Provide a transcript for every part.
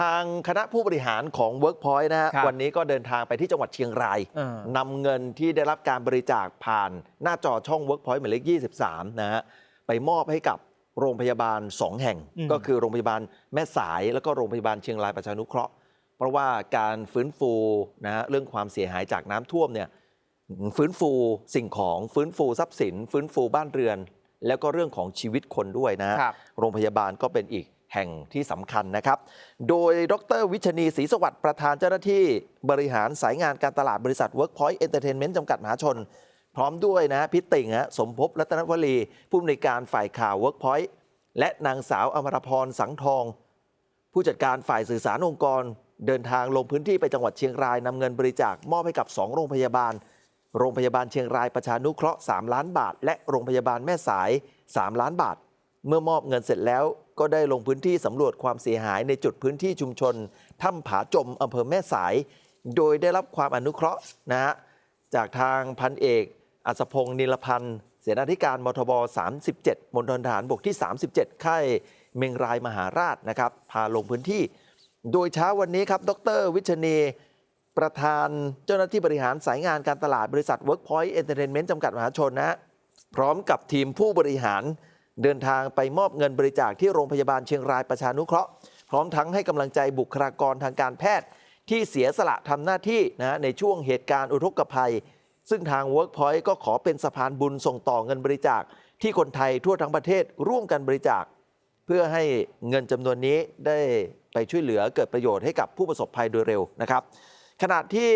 ทางคณะผู้บริหารของ Workpoint นะฮะครับวันนี้ก็เดินทางไปที่จังหวัดเชียงรายเออนำเงินที่ได้รับการบริจาคผ่านหน้าจอช่อง Workpoint หมายเลข 23 นะฮะไปมอบให้กับโรงพยาบาล 2 แห่งก็คือโรงพยาบาลแม่สายแล้วก็โรงพยาบาลเชียงรายประชานุเคราะห์ เพราะว่าการฟื้นฟูนะฮะเรื่องความเสียหายจากน้ำท่วมเนี่ยฟื้นฟูสิ่งของฟื้นฟูทรัพย์สิน ฟื้นฟูบ้านเรือน แล้วก็เรื่องของชีวิตคนด้วยนะฮะ ครับ โรงพยาบาลก็เป็นอีก แห่งที่สำคัญนะครับ โดยดรวิชนีศรีสวัสดิ์ประธานเจ้าหน้าที่บริหารสายงานการตลาดบริษัท Workpoint Entertainment จำกัดมหาชน พร้อมด้วยนะพิติ่งฮะสมภพรัตนวลีผู้อำนวยการฝ่ายข่าว Workpoint และนางสาวอมรพรสังทอง ผู้จัดการฝ่ายสื่อสารองค์กร เดินทางลงพื้นที่ไปจังหวัดเชียงรายนำเงินบริจาคมอบให้กับ 2 โรงพยาบาล โรงพยาบาลเชียงรายประชานุเคราะห์ 3 ล้านบาท และโรงพยาบาลแม่สาย 3 ล้านบาท เมื่อมอบเงินเสร็จแล้ว ก็ได้ลงพื้นที่สำรวจความเสียหายในจุดพื้นที่ชุมชนถ้ำผาจมอำเภอแม่สาย โดยได้รับความอนุเคราะห์นะฮะจากทางพันเอก อัศพงศ์นิลพันธ์เสนาธิการมทบ 37 มณฑลทหารบกที่ 37 ค่ายเมงรายมหาราชนะครับ พาลงพื้นที่ โดยเช้าวันนี้ครับ ดร วิชนีประธานเจ้าหน้าที่บริหารสายงานการตลาดบริษัท Workpoint Entertainment จำกัดมหาชนนะฮะพร้อมกับทีมผู้บริหาร เดินทางไปมอบเงินบริจาคที่โรงพยาบาลเชียงรายประชานุเคราะห์ พร้อมทั้งให้กำลังใจบุคลากรทางการแพทย์ ที่เสียสละทำหน้าที่นะฮะในช่วงเหตุการณ์อุทกภัย ซึ่งทาง Workpoint ก็ขอเป็นสะพานบุญส่งต่อเงินบริจาค ที่คนไทยทั่วทั้งประเทศร่วมกันบริจาค เพื่อให้เงินจำนวนนี้ได้ไปช่วยเหลือเกิดประโยชน์ให้กับผู้ประสบภัยโดยเร็วนะครับ ขณะที่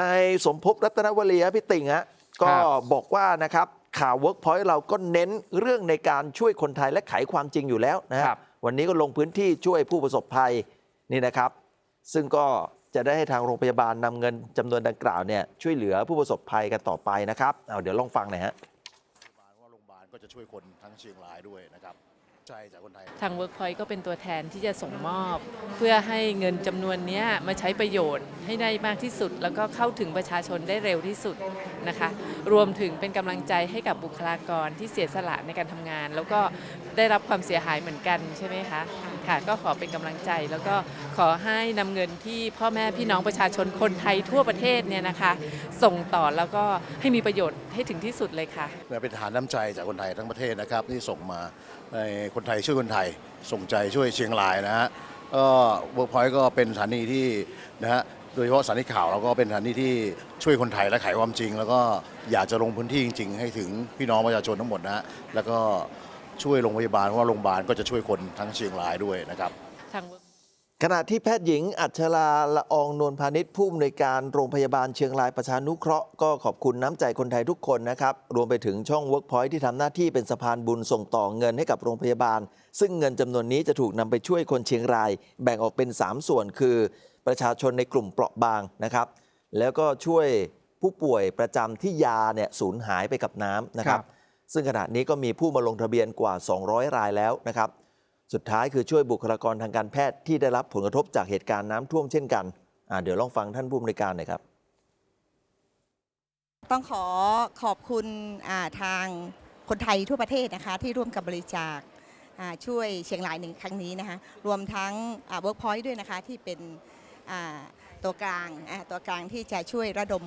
นายสมภพรัตนวลีฮะพี่ติ่งฮะก็บอกว่านะครับ ข่าว Workpoint เราก็เน้นเรื่องในการช่วยคนไทยและไขความจริงอยู่แล้วนะฮะครับ วันนี้ก็ลงพื้นที่ช่วยผู้ประสบภัยนี่นะครับ ซึ่งก็จะได้ให้ทางโรงพยาบาลนำเงินจำนวนดังกล่าวเนี่ยช่วยเหลือผู้ประสบภัยกันต่อไปนะครับเอาเดี๋ยวลองฟังหน่อยฮะ โรงพยาบาลว่าโรงพยาบาลก็จะช่วยคนทั้งเชียงรายด้วยนะครับ ใจจากคนไทย ทาง Workpoint ก็เป็นตัวแทนที่จะส่งมอบ เพื่อให้เงินจำนวนนี้มาใช้ประโยชน์ให้ได้มากที่สุด แล้วก็เข้าถึงประชาชนได้เร็วที่สุดนะคะ รวมถึงเป็นกำลังใจให้กับบุคลากรที่เสียสละในการทำงาน แล้วก็ได้รับความเสียหายเหมือนกันใช่ไหมคะ ค่ะ ก็ขอเป็นกำลังใจ แล้วก็ขอให้นำเงินที่พ่อแม่พี่น้องประชาชนคนไทยทั่วประเทศเนี่ยนะคะ ส่งต่อแล้วก็ให้มีประโยชน์ให้ถึงที่สุดเลยค่ะเป็นฐานน้ำใจจากคนไทยทั้งประเทศนะครับที่ส่งมาในคนไทยช่วยคนไทย ส่งใจช่วยเชียงรายนะฮะก็เวิร์กพอยต์ก็เป็นสถานีที่นะฮะโดยเฉพาะสถานีข่าวเราก็เป็นสถานีที่ช่วยคนไทยและไขความจริง แล้วก็อยากจะลงพื้นที่จริง ๆ ให้ถึงพี่น้องประชาชนทั้งหมดนะฮะแล้วก็ ช่วยโรงพยาบาลเพราะว่าโรงพยาบาลก็จะช่วยคนทั้งเชียงรายด้วยนะครับทาง Work ขณะที่แพทย์หญิงอัชราละอองนวลพาณิชย์ผู้อำนวยการโรงพยาบาลเชียงรายประชานุเคราะห์ก็ขอบคุณน้ำใจคนไทยทุกคนนะครับ รวมไปถึงช่อง Workpoint ที่ทำหน้าที่เป็นสะพานบุญส่งต่อเงินให้กับโรงพยาบาล ซึ่งเงินจำนวนนี้จะถูกนำไปช่วยคนเชียงราย แบ่งออกเป็น 3 ส่วนคือ ประชาชนในกลุ่มเปราะบางนะครับ แล้วก็ช่วยผู้ป่วยประจำที่ยาเนี่ยสูญหายไปกับน้ำนะครับ ซึ่งขณะนี้ก็มีผู้มาลงทะเบียนกว่า 200 รายแล้วนะครับ สุดท้ายคือช่วยบุคลากรทางการแพทย์ที่ได้รับผลกระทบจากเหตุการณ์น้ำท่วมเช่นกันเดี๋ยวลองฟังท่านผู้อำนวยการหน่อยครับต้องขอขอบคุณาทางคนไทยทั่วประเทศนะคะที่ร่วมกับบริจาคช่วยเชียงรายหนึ่งครั้งนี้นะคะรวมทั้งเวิร์กพอยต์ด้วยนะคะที่เป็นตัวกลางตัวกลางที่จะช่วยระดม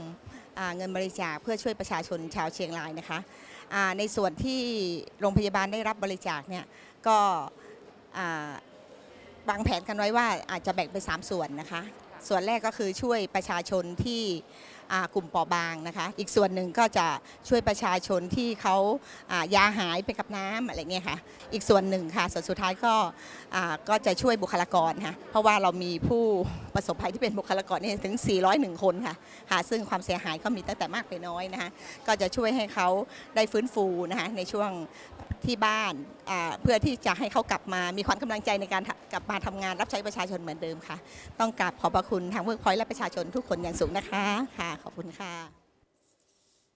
เงินบริจาคเพื่อช่วยประชาชนชาวเชียงรายนะคะ ในส่วนที่โรงพยาบาลได้รับบริจาคเนี่ยก็อ่าวางแผนกันไว้ว่าอาจจะแบ่งเป็น3ส่วนนะคะ ส่วนแรกก็คือช่วยประชาชนที่ กลุ่มเปราะบางนะคะ อีกส่วนหนึ่งก็จะช่วยประชาชนที่เขาายาหายไปกับน้ำอะไรเงี้ยค่ะ อีกส่วนหนึ่งค่ะส่วนสุดท้ายก็ก็จะช่วยบุคลากรค่ะเพราะว่าเรามีผู้ประสบภัยที่เป็นบุคลากรเนี่ยถึง 401 คนค่ะค่ะซึ่งความเสียหายก็มีตั้งแต่มากไปน้อยนะคะก็จะช่วยให้เขาได้ฟื้นฟูนะคะในช่วงที่บ้านาเพื่อที่จะให้เขากลับมามีความกำลังใจในการกลับมาทำงานรับใช้ประชาชนเหมือนเดิมค่ะ ต้องกราบขอบพระคุณทางเวิร์กพอยต์และประชาชนทุกคนอย่างสูงนะคะค่ะขอบคุณค่ะ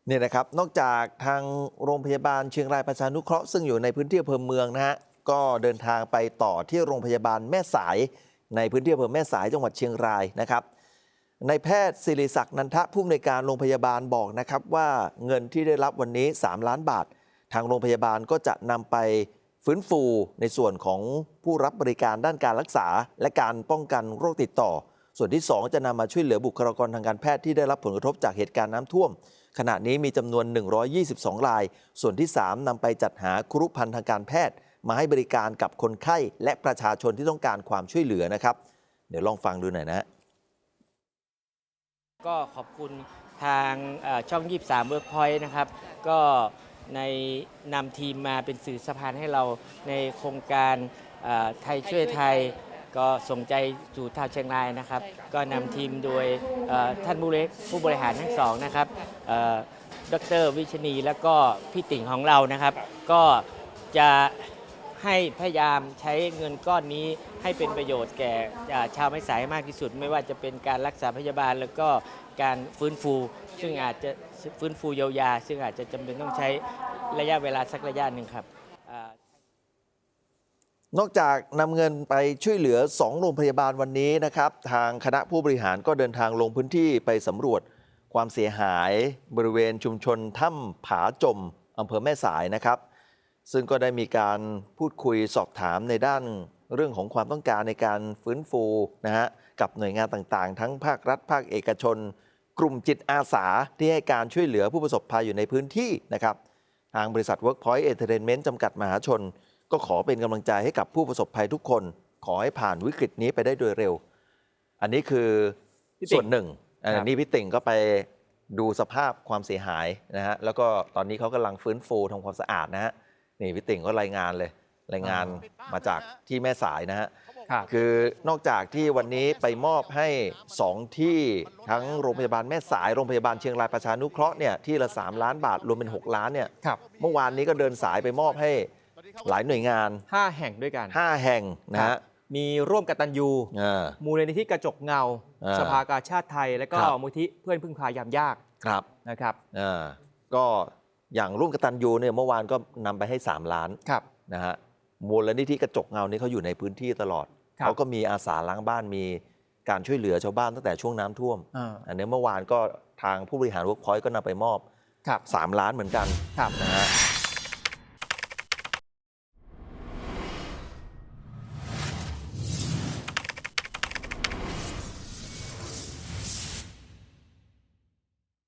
เนี่ยนะครับ นอกจากทางโรงพยาบาลเชียงรายประชานุเคราะห์ซึ่งอยู่ในพื้นที่อำเภอเมืองนะฮะก็เดินทางไปต่อที่โรงพยาบาลแม่สาย ในพื้นที่อำเภอแม่สายจังหวัดเชียงรายนะครับในายแพทย์ศิริศักดิ์นันทะผู้อำนวยการโรงพยาบาลบอกนะครับว่าเงินที่ได้รับวันนี้ 3 ล้านบาท ทางโรงพยาบาลก็จะนำไปฟื้นฟูในส่วนของผู้รับบริการด้านการรักษา และการป้องกันโรคติดต่อ ส่วนที่ 2 จะนำมาช่วยเหลือบุคลากรทางการแพทย์ที่ได้รับผลกระทบจากเหตุการณ์น้ำท่วม ขณะนี้มีจำนวน 122 ราย ส่วนที่ 3นำไปจัดหาครุภัณฑ์ทางการแพทย์ มาให้บริการกับคนไข้และประชาชนที่ต้องการความช่วยเหลือนะครับ เดี๋ยวลองฟังดูหน่อยนะก็ขอบคุณทางเอ่อช่อง 23 Workpoint นะครับ ก็ในนำทีมมาเป็นสื่อสะพานให้เราในโครงการไทยช่วยไทย ก็ส่งใจสู่ชาวเชียงรายนะครับ ก็นำทีมโดยเอ่อท่านผู้บริผู้บริหารทั้งสองนะครับเอ่อดรวิชนีและก็พี่ติ่งของเรานะครับ ก็จะให้พยายามใช้เงินก้อนนี้ให้เป็นประโยชน์แก่อ่าชาวไม้สายให้มากที่สุด ไม่ว่าจะเป็นการรักษาพยาบาลแล้วก็การฟื้นฟู ซึ่งอาจจะฟื้นฟูเยียวยา ซึ่งอาจจะจำเป็นต้องใช้ระยะเวลาสักระยะหนึ่งครับอ่า นอกจากนำเงินไปช่วยเหลือ 2 โรงพยาบาลวันนี้นะครับ ทางคณะผู้บริหารก็เดินทางลงพื้นที่ไปสำรวจความเสียหายบริเวณชุมชนถ้ำผาจมอำเภอแม่สายนะครับ ซึ่งก็ได้มีการพูดคุยสอบถามในด้านเรื่องของความต้องการในการฟื้นฟูนะฮะกับหน่วยงานต่างๆ ทั้งภาครัฐภาคเอกชน กลุ่มจิตอาสาที่ให้การช่วยเหลือผู้ประสบภัยอยู่ในพื้นที่นะครับ ทางบริษัท Workpoint Entertainment จำกัดมหาชน ก็ขอเป็นกำลังใจให้กับผู้ประสบภัยทุกคน ขอให้ผ่านวิกฤตนี้ไปได้โดยเร็ว อันนี้คือพี่ติ่งส่วนหนึ่งอัครับนนี้พี่ติ่งก็ไปดูสภาพความเสียหายนะฮะแล้วก็ตอนนี้เขากำลังฟื้นฟูทำความสะอาดนะฮะนี่พี่ติ่งก็รายงานเลย รายงานมาจากที่แม่สายนะฮะครับคือนอกจากที่วันนี้ไปมอบให้ 2 ที่ทั้งโรงพยาบาลแม่สายโรงพยาบาลเชียงรายประชานุเคราะห์เนี่ยที่ละ 3 ล้านบาทรวมเป็น 6 ล้านเนี่ยครับเมื่อวานนี้ก็เดินสายไปมอบให้ หลายหน่วยงานห้าแห่งด้วยกัน 5 แห่งนะครัฮะบมีร่วมกตัญญูอ่ามูลนิธิกระจกเงาอ่าสภากาชาติไทย และก็ครับมูลที่เพื่อนพึ่งพายามยากครับนะครับอ่าก็อย่างร่วมกตันยูเนี่ยเมื่อวานก็นำไปให้ 3 ล้านครับนะฮะมูลนิธิกระจกเงานี่เขาอยู่ในพื้นที่ตลอดครับเขาก็มีอาสาล้างบ้านมีการช่วยเหลือชาวบ้านตั้งแต่ช่วงน้ำท่วมอ่าอันนี้เมื่อวานก็ทางผู้บริหาร Workpoint ก็นำไปมอบครับ3ล้านเหมือนกันครับนะฮะ